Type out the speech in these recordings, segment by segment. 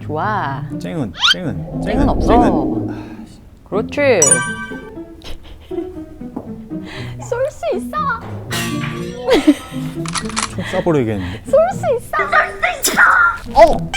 좋아. 쨍은 쨍은 땡은 없어. 쨍은. 그렇지. 쏠 수 있어. 총 쏴버리겠는데. 쏠 수 있어. 쏠수 있어. 어.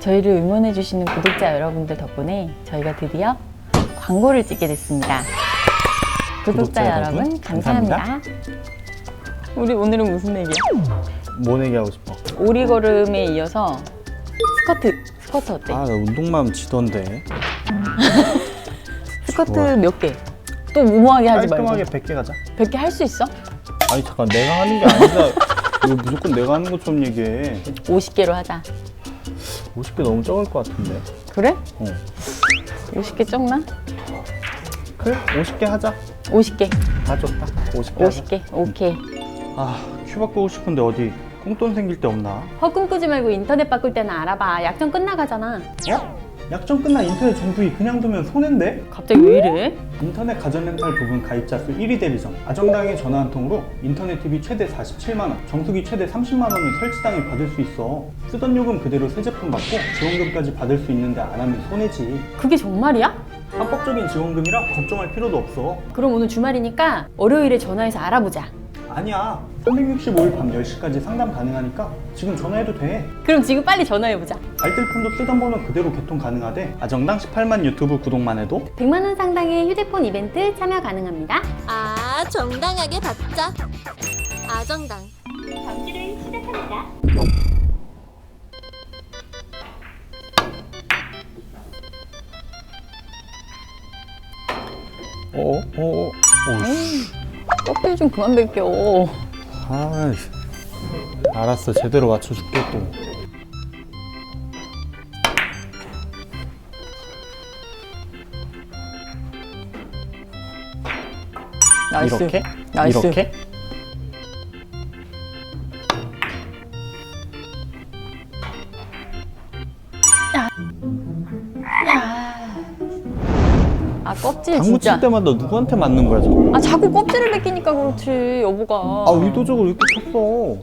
저희를 응원해 주시는 구독자 여러분들 덕분에 저희가 드디어 광고를 찍게 됐습니다. 구독자, 구독자 여러분, 감사합니다. 감사합니다. 우리 오늘은 무슨 얘기야? 뭐 얘기하고 싶어? 오리걸음에 이어서 스커트, 스커트 어때? 아, 나 운동만 지던데. 스커트 좋아. 몇 개? 또 무모하게 하지 말고. 깔끔하게 100개 가자. 100개 할 수 있어? 아니 잠깐 내가 하는 게 아니라 왜 무조건 내가 하는 것처럼 얘기해. 50개로 하자. 50개 너무 적을 것 같은데. 그래? 어. 50개 적나? 그래? 50개 하자. 50개. 다 좋다. 50개. 하자. 50개. 오케이. 아, 큐 바꾸고 싶은데 어디 꽁돈 생길 데 없나? 허금 꾸지 말고 인터넷 바꿀 때는 알아봐. 약정 끝나가잖아. 어? 약정 끝난 인터넷 정수기 그냥 두면 손해인데? 갑자기 왜 이래? 인터넷 가전 렌탈 부분 가입자 수 1위 대리점 아정당에 전화 한 통으로 인터넷 TV 최대 47만 원, 정수기 최대 30만 원을 설치당해 받을 수 있어. 쓰던 요금 그대로 새 제품 받고 지원금까지 받을 수 있는데 안 하면 손해지. 그게 정말이야? 합법적인 지원금이라 걱정할 필요도 없어. 그럼 오늘 주말이니까 월요일에 전화해서 알아보자. 아니야. 365일 밤 10시까지 상담 가능하니까 지금 전화해도 돼. 그럼 지금 빨리 전화해보자. 알뜰폰도 쓰던 번호 그대로 개통 가능하대. 아정당 18만 유튜브 구독만 해도 100만 원 상당의 휴대폰 이벤트 참여 가능합니다. 아, 정당하게 받자. 아정당. 경주를 시작합니다. 어 어 어어 어우씨. 껍질 좀 그만 벗겨. 아, 알았어. 제대로 맞춰줄게 또. 나이스. 이렇게? 나이스. 이렇게? 껍질 당구 진짜. 칠 때마다 누구한테 맞는 거야, 저거? 아 자꾸 껍질을 벗기니까 그렇지 여보가. 아, 의도적으로 이렇게 쳤어.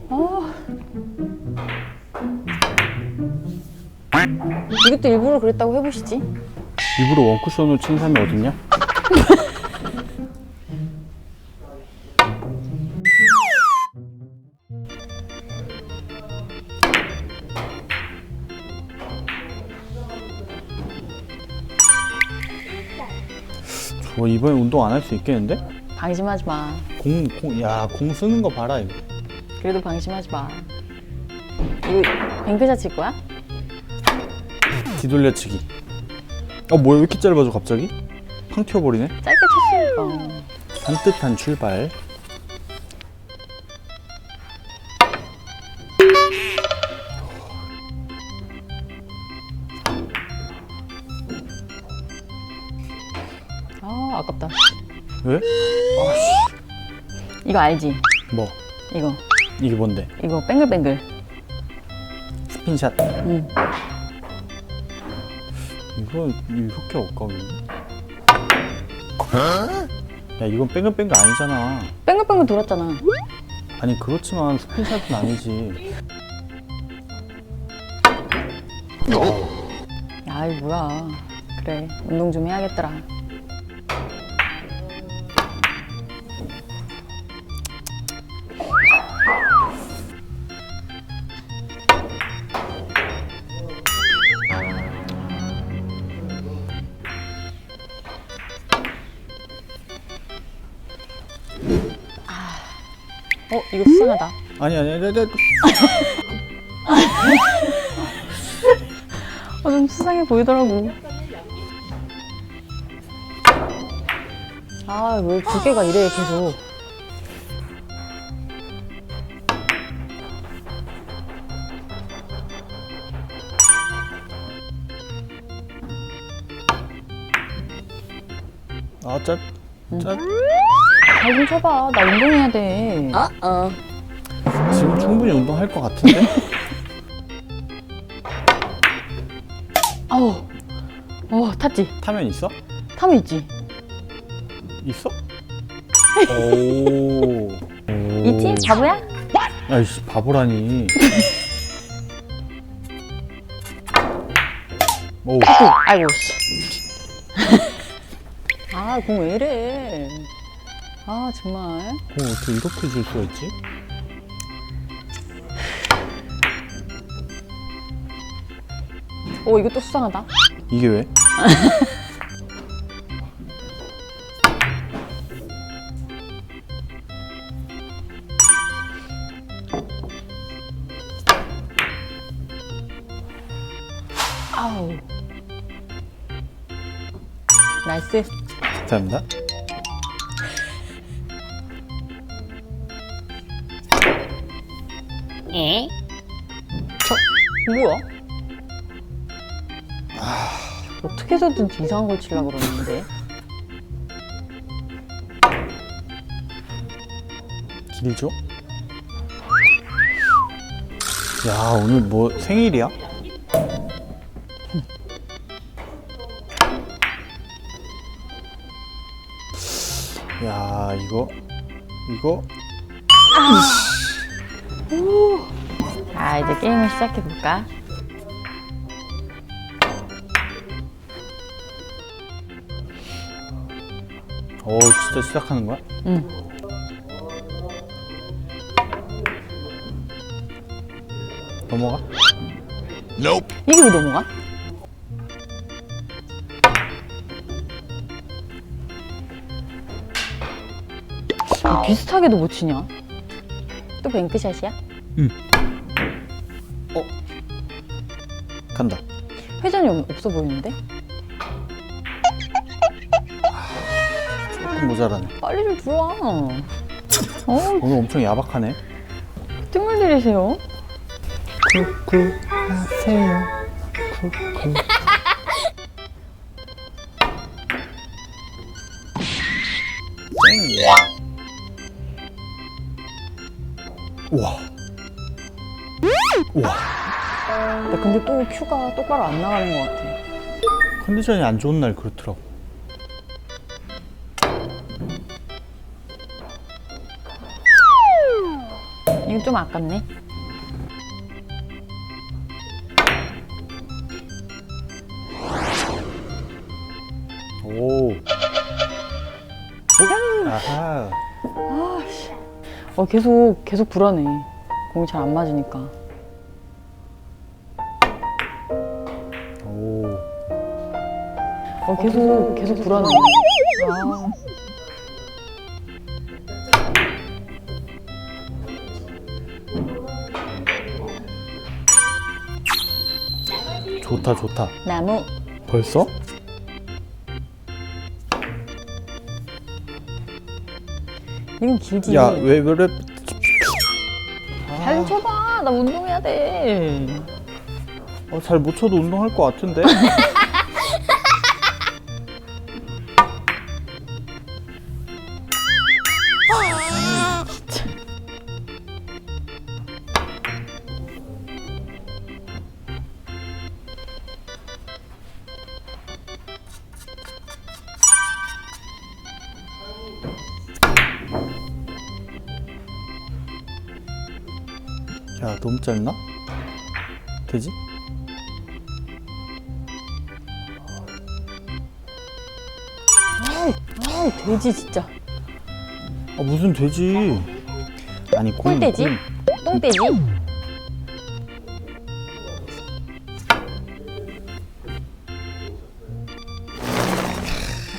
이것도 일부러 그랬다고 해보시지. 일부러 원쿠션으로 친 사람이 어딨냐? 저 이번에 운동 안 할 수 있겠는데? 방심하지 마. 공, 공, 야, 공 쓰는 거 봐라, 이거. 그래도 방심하지 마. 이거 뱅크샷 칠 거야? 뒤돌려치기. 어, 뭐야, 왜 이렇게 짧아져, 갑자기? 팡 튀어버리네? 짧게 쳤으니까. 산뜻한 출발. 왜? 이거 알지? 뭐? 이거 이게 뭔데? 이거 뱅글뱅글. 스핀샷. 응. 이거 이렇게 엇갈리네. 야 이건 뺑글뺑글 아니잖아. 뱅글뱅글 돌았잖아. 아니 그렇지만 스핀샷은 아니지. 아이 뭐야. 그래 운동 좀 해야겠더라. 이거 수상하다. 아니 아니 아니, 아니. 어, 좀 수상해 보이더라고. 아, 왜 두께가 이래, 계속. 아 짭. 짭. 잘좀 쳐봐. 나 운동해야 돼. 어, 어. 지금 충분히 운동할 것 같은데? 아우. 어, 탔지? 타면 있어? 타면 있지? 있어? 오. 이팀 바보야? 아이씨 바보라니. 오. 아이고 씨. 아, 공 왜 이래? 아, 정말. 공 어떻게 이렇게 줄 수가 있지? 오, 이거 또 수상하다. 이게 왜? 아우. 나이스. 감사합니다. 뭐야? 어떻게 해서든 이상한 걸 치려고 그러는데. 길죠? 야 오늘 뭐 생일이야? 야 이거 이거 자, 이제 게임을 시작해볼까? 오 진짜 시작하는 거야? 응. 넘어가? 이게 왜 넘어가? 아, 비슷하게도 못 치냐? 또 뱅크샷이야? 간다. 회전이 없- 없어 보이는데? 조금 모자라네. 빨리 좀 들어와. 어, 오늘 엄청 야박하네. 뜸을 들이세요. 쿠쿠 하세요. 쿠쿠. 땡. 우와. 우와. 야, 근데 또 큐가 똑바로 안 나가는 것 같아. 컨디션이 안 좋은 날 그렇더라고. 이거 좀 아깝네. 오. 오. 아하. 어, 계속, 계속 불안해. 공이 잘 안 맞으니까. 오. 어, 계속, 계속 불안해. 아. 좋다 좋다. 나무. 벌써? 이건 길지. 야, 왜 그래? 잘 쳐봐. 나 운동해야 돼. 어, 잘 못 쳐도 운동할 것 같은데? 너무 짧나? 되지? 아우, 돼지, 진짜. 아, 무슨 되지? 아니, 공, 꿀돼지? 공. 똥돼지?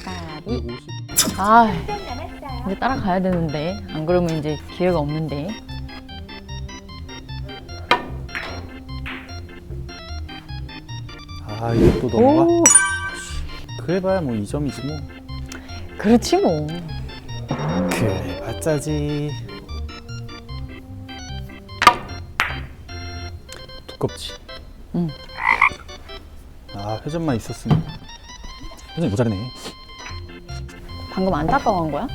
아가리. 150. 아. 이제 따라가야 되는데. 안 그러면 이제 기회가 없는데. 아, 또 넘어가? 오, 그래봐야 뭐 2점이지 뭐. 그렇지 뭐. 그래봤자지. 두껍지? 응. 아, 회전만 있었으면. 회전이 모자르네. 방금 안타까워한 거야?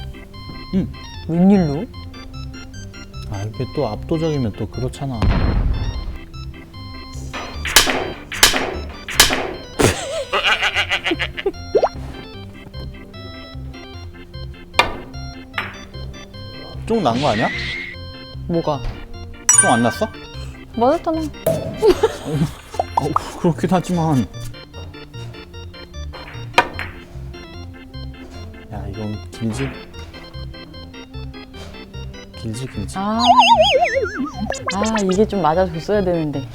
응. 웬일로? 아, 이게 또 압도적이면 또 그렇잖아. 똥난거 아니야? 뭐가? 똥안 났어? 맞았잖아. 어, 그렇긴 하지만. 야, 이건 길지? 길지, 길지. 아. 아, 이게 좀 맞아줬어야 되는데.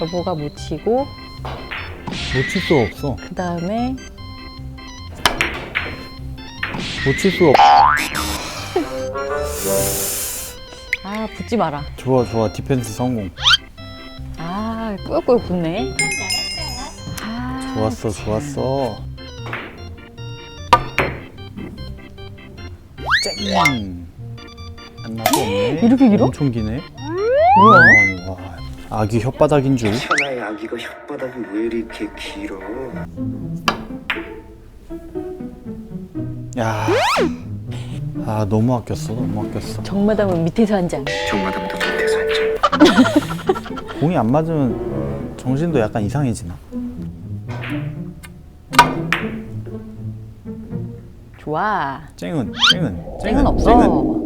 여보가 못 치고 놓칠 수가 없어. 그 다음에 놓칠 수가 없어. 아 붙지 마라. 좋아, 좋아. 디펜스 성공. 아 꾸역꾸역 붙네. 아, 좋았어, 좋았어. 쨍! 안 나고 없네. 이렇게 길어? 엄청 기네. 뭐야? 와, 아기 혓바닥인 줄. 천하의 아기가 혓바닥이 왜 이렇게 길어? 야. 아, 너무 아꼈어, 너무 아꼈어. 정마담은 밑에서 한 장. 정마담도 밑에서 앉아. 공이 안 맞으면 정신도 약간 이상해지나? 좋아. 쨍은, 쨍은, 땡은 없어.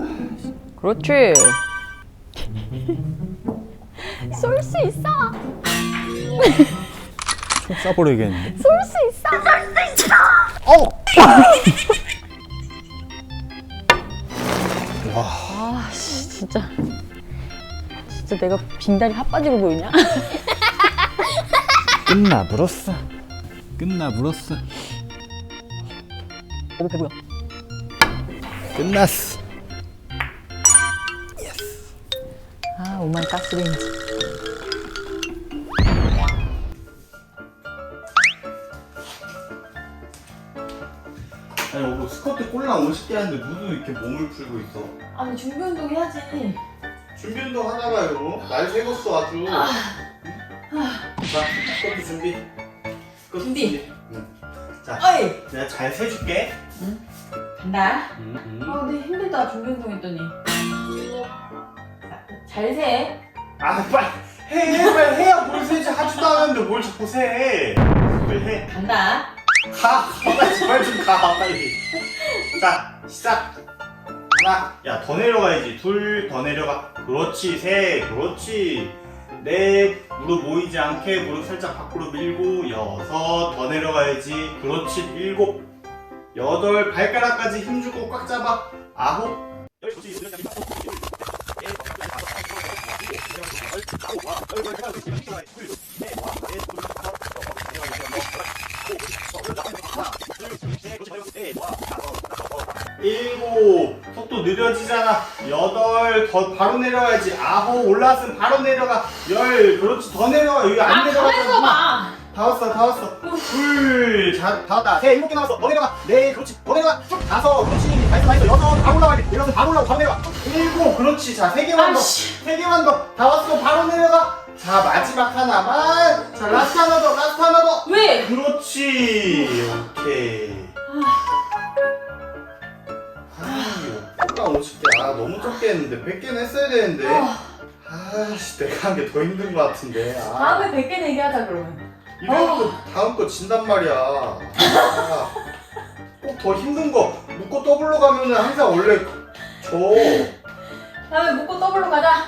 그렇지. 쏠 수 있어. 총 쏴버리겠는데? 쏠 수 있어. 쏠 수 있어. 어. 아, 씨, 진짜. 진짜 내가 빙다리 핫바지로 보이냐? 끝나 불었어. 끝나 불었어. 어, 배고야. 끝났어. 아, 오만 가스레인지. 아니, 뭐 스쿼트 꼴랑 50개 하는데 누구 이렇게 몸을 풀고 있어? 아, 근데 준비 운동 해야지. 준비 운동 하다가요. 날 새겼어 아주. 자, 스쿼트 준비. 스쿼트 준비. 응. 자, 어이! 내가 잘 세줄게. 간다. 응, 응. 아, 근데 힘들다, 준비 운동 했더니. 잘 세. 아, 빨리 해, 해, 빨리 해야 뭘 세지 하지도 않았는데 뭘 자꾸 세. 빨리 해. 간다. 가, 빨리 제발 좀 가, 빨리. 자, 시작. 하나, 야, 더 내려가야지. 둘, 더 내려가. 그렇지, 셋, 그렇지. 넷, 무릎 모이지 않게 무릎 살짝 밖으로 밀고, 여섯, 더 내려가야지. 그렇지, 일곱, 여덟, 발가락까지 힘주고 꽉 잡아. 아홉, 열, 그렇지, 일곱. 속도 느려지잖아. 여덟 더 바로 내려가야지. 아홉 올라왔으면 바로 내려가. 열 그렇지. 더 내려가 여기 안 내려가잖아 봐. 다 왔어 다 왔어. 둘자 다 왔다. 셋 일곱 개 남았어. 더 내려가 네 그렇지. 더 내려가 쭉 다섯 그렇지 다 했어 다 했어 여섯 올라가야 돼 여섯 바로 올라가 바로 내려가. 일곱 그렇지. 자세 개만 더 세 개만 더. 다 왔어. 바로 내려가. 자 마지막 하나만. 자 라스트 하나 더 라스트 하나 더. 왜? 그렇지. 오케이. 아 이거 50개 아 너무 적게 했는데 100개는 했어야 되는데. 아씨 내가 한 게 더 힘든 것 같은데. 아, 다음에 100개 내기하자, 그러면. 또 다음 거 진단 말이야 아, 꼭더 힘든 거 묶고 더블로 가면은 항상 원래 져 다음에 묶고 더블로 가자.